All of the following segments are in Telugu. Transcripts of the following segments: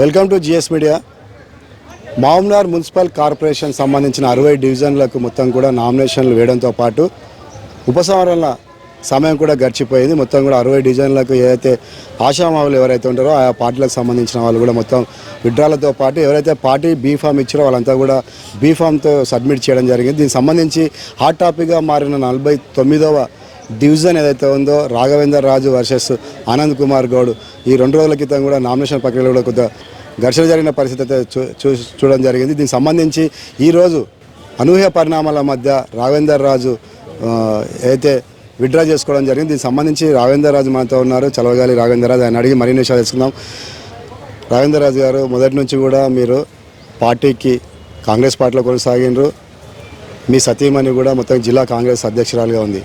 Welcome to GS media. Mamnoor municipal corporation సంబంధించిన అరవై డివిజన్లకు మొత్తం కూడా నామినేషన్లు వేయడంతో పాటు ఉపసంహరణల సమయం కూడా గడిచిపోయింది. మొత్తం కూడా అరవై డివిజన్లకు ఏదైతే ఆశామావులు ఎవరైతే ఉంటారో ఆ పార్టీలకు సంబంధించిన వాళ్ళు కూడా మొత్తం విడ్రాలతో పాటు ఎవరైతే పార్టీ బీ ఫామ్ ఇచ్చారో వాళ్ళంతా కూడా బీ ఫామ్తో సబ్మిట్ చేయడం జరిగింది. దీనికి సంబంధించి హాట్ టాపిక్గా మారిన నలభై తొమ్మిదవ డివిజన్ ఏదైతే ఉందో రాఘవేందర్ రాజు వర్సెస్ ఆనంద్ కుమార్ గౌడ్ ఈ రెండు రోజుల క్రితం కూడా నామినేషన్ ప్రక్రియలో కూడా కొద్దిగా ఘర్షణ జరిగిన పరిస్థితి అయితే చూ చూ- చూడడం జరిగింది. దీనికి సంబంధించి ఈరోజు అనూహ్య పరిణామాల మధ్య రాఘవేందర్ రాజు అయితే విత్డ్రా చేసుకోవడం జరిగింది దీనికి సంబంధించి రాఘవేందర్ రాజు మనతో ఉన్నారు. చలవగాలి రాఘవేందర్ రాజు ఆయన అడిగి మరిన్ని విషయాలు తెలుసుకుందాం. రాఘవేందర్ రాజు గారు మొదటి నుంచి కూడా మీరు పార్టీకి కాంగ్రెస్ పార్టీలో కొనసాగినరు మీ సతీమణి కూడా మొత్తం జిల్లా కాంగ్రెస్ అధ్యక్షురాలుగా ఉంది.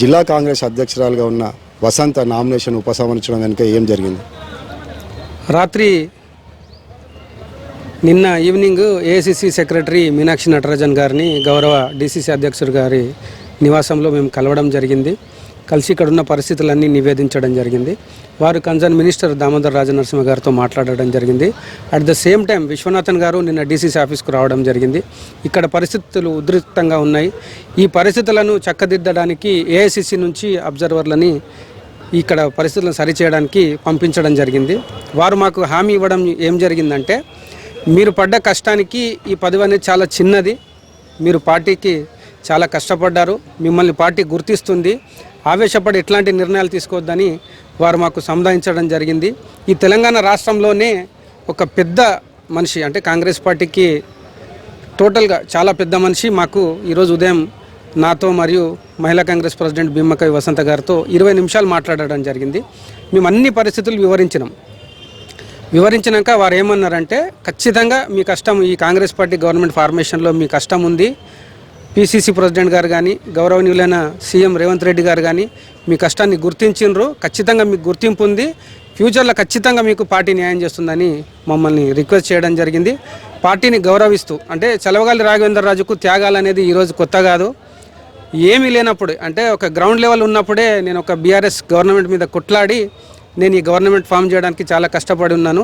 జిల్లా కాంగ్రెస్ అధ్యక్షురాలుగా ఉన్న వసంత నామినేషన్ ఉపసంహరించడం వెనుక ఏం జరిగింది? రాత్రి నిన్న evening AICC secretary Meenakshi Natarajan గారిని గౌరవ డిసిసి అధ్యక్షుడు గారి నివాసంలో మేము కలవడం జరిగింది. కలిసి ఇక్కడ ఉన్న పరిస్థితులన్నీ నివేదించడం జరిగింది. వారు కన్సర్న్ మినిస్టర్ దామోదర్ రాజనరసింహ గారితో మాట్లాడడం జరిగింది. At the same time Viswanathan garu నిన్న డీసీసీ ఆఫీస్కు రావడం జరిగింది. ఇక్కడ పరిస్థితులు ఉధృతంగా ఉన్నాయి. ఈ పరిస్థితులను చక్కదిద్దడానికి ఏఐసిసి నుంచి అబ్జర్వర్లని ఇక్కడ పరిస్థితులను సరిచేయడానికి పంపించడం జరిగింది. వారు మాకు హామీ ఇవ్వడం ఏం జరిగిందంటే మీరు పడ్డ కష్టానికి ఈ పదవి అనేది చాలా చిన్నది. మీరు పార్టీకి చాలా కష్టపడ్డారు. మిమ్మల్ని పార్టీ గుర్తిస్తుంది. ఆవేశపడి ఎట్లాంటి నిర్ణయాలు తీసుకోవద్దని వారు మాకు సముదాయించడం జరిగింది. ఈ తెలంగాణ రాష్ట్రంలోనే ఒక పెద్ద మనిషి అంటే కాంగ్రెస్ పార్టీకి టోటల్గా చాలా పెద్ద మనిషి మాకు ఈరోజు ఉదయం నాతో మరియు మహిళా కాంగ్రెస్ ప్రెసిడెంట్ భీమకవి వసంత గారితో ఇరవై నిమిషాలు మాట్లాడడం జరిగింది. మేము అన్ని పరిస్థితులు వివరించినాం. వివరించినాక వారు ఏమన్నారంటే ఖచ్చితంగా మీ కష్టం ఈ కాంగ్రెస్ పార్టీ గవర్నమెంట్ ఫార్మేషన్లో మీ కష్టం ఉంది. పిసిసి ప్రెసిడెంట్ గారు కానీ గౌరవనీయులైన సీఎం రేవంత్ రెడ్డి గారు కానీ మీ కష్టాన్ని గుర్తించిండ్రు. ఖచ్చితంగా మీకు గుర్తింపు ఉంది. ఫ్యూచర్లో ఖచ్చితంగా మీకు పార్టీ న్యాయం చేస్తుందని మమ్మల్ని రిక్వెస్ట్ చేయడం జరిగింది. పార్టీని గౌరవిస్తూ అంటే చలవగాలి రాఘవేంద్ర రాజుకు త్యాగాలు అనేది ఈరోజు కొత్త కాదు. ఏమీ లేనప్పుడు అంటే ఒక గ్రౌండ్ లెవెల్ ఉన్నప్పుడే నేను ఒక బీఆర్ఎస్ గవర్నమెంట్ మీద కొట్లాడి నేను ఈ గవర్నమెంట్ ఫామ్ చేయడానికి చాలా కష్టపడి ఉన్నాను.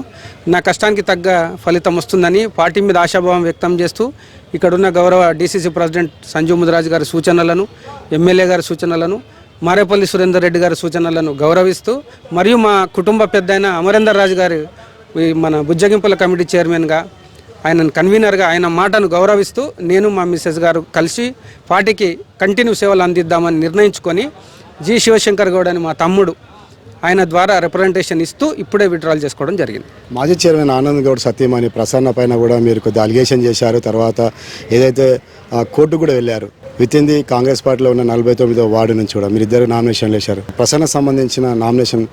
నా కష్టానికి తగ్గ ఫలితం వస్తుందని పార్టీ మీద ఆశాభావం వ్యక్తం చేస్తూ ఇక్కడున్న గౌరవ డీసీసీ ప్రెసిడెంట్ సంజీవ్ ముదిరాజు గారి సూచనలను ఎమ్మెల్యే గారి సూచనలను మారేపల్లి సురేందర్ రెడ్డి గారి సూచనలను గౌరవిస్తూ మరియు మా కుటుంబ పెద్ద అయిన అమరేందర్ రాజు గారి మన బుజ్జగింపుల కమిటీ చైర్మన్గా ఆయన కన్వీనర్గా ఆయన మాటను గౌరవిస్తూ నేను మా మిస్సెస్ గారు కలిసి పార్టీకి కంటిన్యూ సేవలు అందిద్దామని నిర్ణయించుకొని జి శివశంకర్ గౌడ్ అని మా తమ్ముడు ఆయన ద్వారా రిప్రజెంటేషన్ ఇస్తూ ఇప్పుడే విత్డ్రాల్ చేసుకోవడం జరిగింది. మాజీ చైర్మన్ ఆనంద్ గౌడ్ సత్యమణి ప్రసన్న పైన కూడా మీరు కొద్దిగా అలిగేషన్ చేశారు. తర్వాత ఏదైతే ఆ, కోర్టు కూడా వెళ్ళారు. విత్ ఇన్ ది కాంగ్రెస్ పార్టీలో ఉన్న నలభై తొమ్మిదో వార్డు నుంచి కూడా మీరు ఇద్దరు నామినేషన్లు వేశారు ప్రసన్న సంబంధించిన నామినేషన్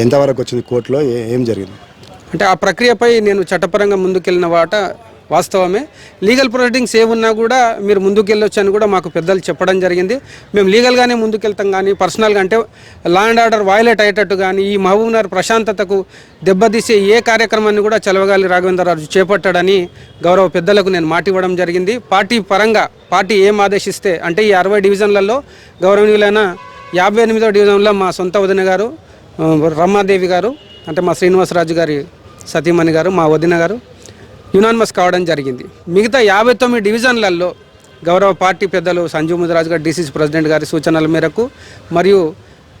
ఎంతవరకు వచ్చింది కోర్టులో? ఏం జరిగింది? అంటే ఆ ప్రక్రియపై నేను చట్టపరంగా ముందుకెళ్ళిన వాట వాస్తవమే. లీగల్ ప్రొసీడింగ్స్ ఏమున్నా కూడా మీరు ముందుకెళ్ళొచ్చు అని కూడా మాకు పెద్దలు చెప్పడం జరిగింది. మేము లీగల్గానే ముందుకెళ్తాం కానీ పర్సనల్గా అంటే లా అండ్ ఆర్డర్ వయలేట్ అయ్యేటట్టు కానీ ఈ మహబూబ్నగర్ ప్రశాంతతకు దెబ్బతీసే ఏ కార్యక్రమాన్ని కూడా చలవగాలి రాఘవేంద్రరాజు చేపట్టాడని గౌరవ పెద్దలకు నేను మాట ఇవ్వడం జరిగింది. పార్టీ పరంగా పార్టీ ఏం ఆదేశిస్తే అంటే ఈ అరవై డివిజన్లలో గౌరవనీయులైన యాభై ఎనిమిదో డివిజన్లో మా సొంత వదిన గారు రమ్మాదేవి గారు అంటే మా శ్రీనివాసరాజు గారి సతీమణి గారు మా వదిన గారు యునానిమస్ కావడం జరిగింది. మిగతా యాభై తొమ్మిది డివిజన్లలో గౌరవ పార్టీ పెద్దలు సంజీవ్ ముదిరాజు గారు డీసీసీ ప్రెసిడెంట్ గారి సూచనల మేరకు మరియు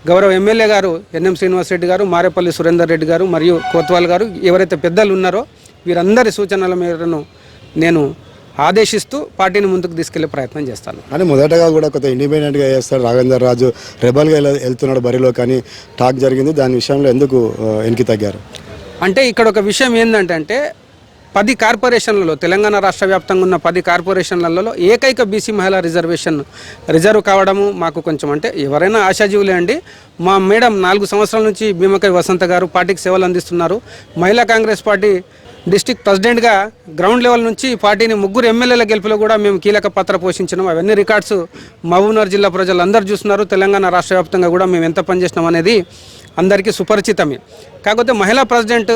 గౌరవ ఎమ్మెల్యే గారు ఎన్ఎం శ్రీనివాసరెడ్డి గారు మారేపల్లి సురేందర్ రెడ్డి గారు మరియు కోత్వాల్ గారు ఎవరైతే పెద్దలు ఉన్నారో వీరందరి సూచనల మేరను నేను ఆదేశిస్తూ పార్టీని ముందుకు తీసుకెళ్ళే ప్రయత్నం చేస్తాను. కానీ మొదటగా కూడా కొంత ఇండిపెండెంట్గా చేస్తారు రాఘవేందర్ రాజు. రెబల్గా వెళ్- వెళ్తున్నాడు బరిలో కానీ టాక్ జరిగింది. దాని విషయంలో ఎందుకు వెనక్కి తగ్గారు? అంటే ఇక్కడ ఒక విషయం ఏంటంటే పది కార్పొరేషన్లలో తెలంగాణ రాష్ట్ర వ్యాప్తంగా ఉన్న పది కార్పొరేషన్లలో ఏకైక బీసీ మహిళా రిజర్వేషన్ రిజర్వ్ కావడము మాకు కొంచెం అంటే ఎవరైనా ఆశాజీవులే అండి. మా మేడం నాలుగు సంవత్సరాల నుంచి భీమకై వసంత గారు పార్టీకి సేవలు అందిస్తున్నారు. మహిళా కాంగ్రెస్ పార్టీ డిస్టిక్ ప్రెసిడెంట్గా గ్రౌండ్ లెవెల్ నుంచి పార్టీని ముగ్గురు ఎమ్మెల్యేల గెలుపులో కూడా మేము కీలక పాత్ర పోషించినాం. అవన్నీ రికార్డ్స్ మహబూబ్నగర్ జిల్లా ప్రజలు అందరూ చూస్తున్నారు. తెలంగాణ రాష్ట్ర వ్యాప్తంగా కూడా మేము ఎంత పనిచేసినాం అనేది అందరికీ సుపరిచితమే. కాకపోతే మహిళా ప్రెసిడెంట్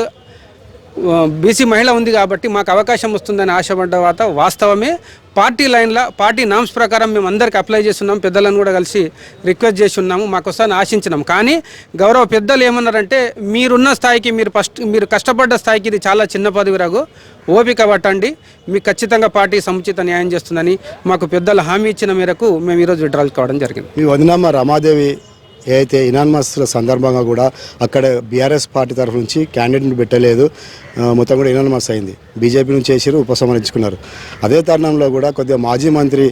బీసీ మహిళ ఉంది కాబట్టి మాకు అవకాశం వస్తుందని ఆశపడ్డ తర్వాత వాస్తవమే పార్టీ లైన్లో పార్టీ నామ్స్ ప్రకారం మేము అందరికి అప్లై చేస్తున్నాం పెద్దలను కూడా కలిసి రిక్వెస్ట్ చేసి ఉన్నాము మాకు వస్తాను ఆశించినాం. కానీ గౌరవ పెద్దలు ఏమన్నారంటే మీరున్న స్థాయికి మీరు ఫస్ట్ మీరు కష్టపడ్డ స్థాయికి ఇది చాలా చిన్న పదవి రఘు. ఓపిక పట్టండి. మీకు ఖచ్చితంగా పార్టీ సముచిత న్యాయం చేస్తుందని మాకు పెద్దలు హామీ ఇచ్చిన మేరకు మేము ఈరోజు విడ్రాల్ కావడం జరిగింది. మీ వదినమ్మ రమాదేవి ఏదైతే ఇనాన్మస్ల సందర్భంగా కూడా అక్కడ బీఆర్ఎస్ పార్టీ తరఫు నుంచి క్యాండిడేట్ని పెట్టలేదు మొత్తం కూడా ఇనాన్మస్ అయింది. బీజేపీ నుంచి చేసిరు ఉపసంహరించుకున్నారు. అదే తరుణంలో కూడా కొద్దిగా మాజీ మంత్రి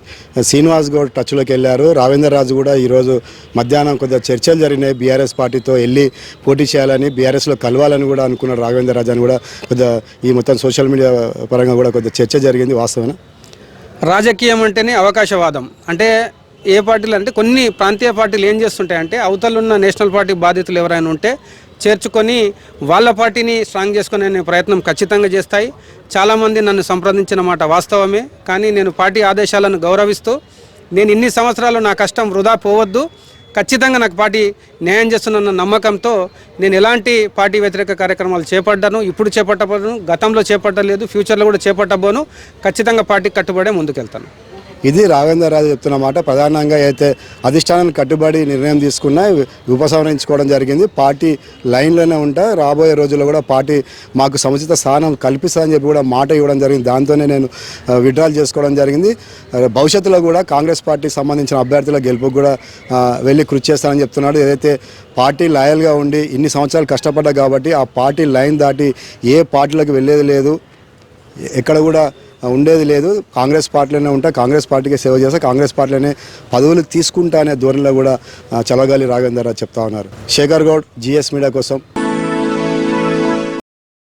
శ్రీనివాస్ గౌడ్ టచ్లోకి వెళ్ళారు. రావేందర్ రాజు కూడా ఈరోజు మధ్యాహ్నం కొద్దిగా చర్చలు జరిగినాయి బీఆర్ఎస్ పార్టీతో వెళ్ళి పోటీ చేయాలని బీఆర్ఎస్లో కలవాలని కూడా అనుకున్నారు రాఘవేంద్ర రాజు అని కూడా కొద్దిగా ఈ మొత్తం సోషల్ మీడియా పరంగా కూడా కొద్దిగా చర్చ జరిగింది వాస్తవనా రాజకీయం అంటేనే అవకాశవాదం. అంటే ఏ పార్టీలు అంటే కొన్ని ప్రాంతీయ పార్టీలు ఏం చేస్తుంటాయంటే అవతలున్న నేషనల్ పార్టీ బాధితులు ఎవరైనా ఉంటే చేర్చుకొని వాళ్ళ పార్టీని స్ట్రాంగ్ చేసుకునే ప్రయత్నం ఖచ్చితంగా చేస్తాయి. చాలామంది నన్ను సంప్రదించిన మాట వాస్తవమే కానీ నేను పార్టీ ఆదేశాలను గౌరవిస్తూ నేను ఇన్ని సంవత్సరాలు నా కష్టం వృధా పోవద్దు ఖచ్చితంగా నాకు పార్టీ న్యాయం చేస్తున్న నమ్మకంతో నేను ఎలాంటి పార్టీ వ్యతిరేక కార్యక్రమాలు చేపడ్డాను ఇప్పుడు చేపట్టబోను గతంలో చేపట్టలేదు ఫ్యూచర్లో కూడా చేపట్టబోను ఖచ్చితంగా పార్టీకి కట్టుబడే ముందుకెళ్తాను. ఇది రాఘవేంద్ర రాజు చెప్తున్న మాట. ప్రధానంగా అయితే అధిష్టానానికి కట్టుబడి నిర్ణయం తీసుకున్న ఉపసంహరించుకోవడం జరిగింది. పార్టీ లైన్లోనే ఉంటా. రాబోయే రోజుల్లో కూడా పార్టీ మాకు సముచిత స్థానం కల్పిస్తుందని చెప్పి కూడా మాట ఇవ్వడం జరిగింది. దాంతోనే నేను విడ్రాల్ చేసుకోవడం జరిగింది. భవిష్యత్తులో కూడా కాంగ్రెస్ పార్టీకి సంబంధించిన అభ్యర్థుల గెలుపుకు కూడా వెళ్ళి కృషి చేస్తానని చెప్తున్నాడు. ఏదైతే పార్టీ లాయల్గా ఉండి ఇన్ని సంవత్సరాలు కష్టపడ్డా కాబట్టి ఆ పార్టీ లైన్ దాటి ఏ పార్టీలకు వెళ్ళేది లేదు. ఎక్కడ కూడా ఉండేది లేదు. కాంగ్రెస్ పార్టీలోనే ఉంటా కాంగ్రెస్ పార్టీకి సేవ చేస్తా కాంగ్రెస్ పార్టీలోనే పదవులు తీసుకుంటా అనే ధోరణిలో కూడా చలగాలి రాఘవేంద్ర చెప్తా ఉన్నారు. శేఖర్ గౌడ్ జిఎస్ మీడియా కోసం